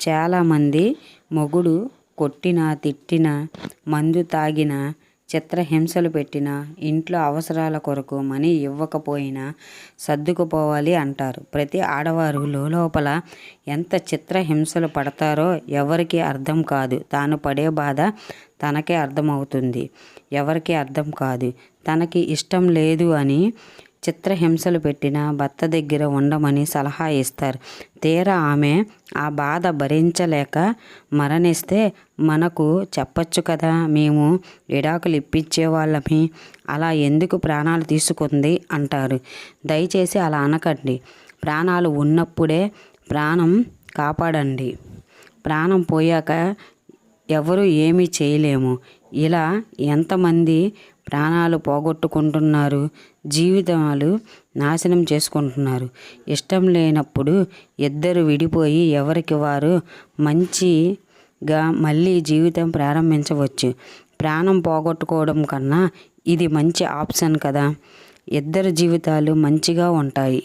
చాలామంది మొగుడు కొట్టినా తిట్టినా మందు తాగినా చిత్రహింసలు పెట్టినా ఇంట్లో అవసరాల కొరకు మనీ ఇవ్వకపోయినా సర్దుకుపోవాలి అంటారు. ప్రతి ఆడవారు లోపల ఎంత చిత్రహింసలు పడతారో ఎవరికి అర్థం కాదు. తాను పడే బాధ తనకే అర్థమవుతుంది. ఎవరికి అర్థం కాదు. తనకి ఇష్టం లేదు అని చిత్రహింసలు పెట్టిన భర్త దగ్గర ఉండమని సలహా ఇస్తారు. తీరా ఆమె ఆ బాధ భరించలేక మరణిస్తే మనకు చెప్పచ్చు కదా మేము విడాకులు ఇప్పించేవాళ్ళమి అలా ఎందుకు ప్రాణాలు తీసుకుంది అంటారు. దయచేసి అలా అనకండి. ప్రాణాలు ఉన్నప్పుడే ప్రాణం కాపాడండి. ప్రాణం పోయాక ఎవరు ఏమీ చేయలేము. ఇలా ఎంతమంది ప్రాణాలు పోగొట్టుకుంటున్నారు జీవితాలు నాశనం చేసుకుంటున్నారు. ఇష్టం లేనప్పుడు ఇద్దరు విడిపోయి ఎవరికి వారు మంచిగా మళ్ళీ జీవితం ప్రారంభించవచ్చు. ప్రాణం పోగొట్టుకోవడం కన్నా ఇది మంచి ఆప్షన్ కదా. ఇద్దరు జీవితాలు మంచిగా ఉంటాయి.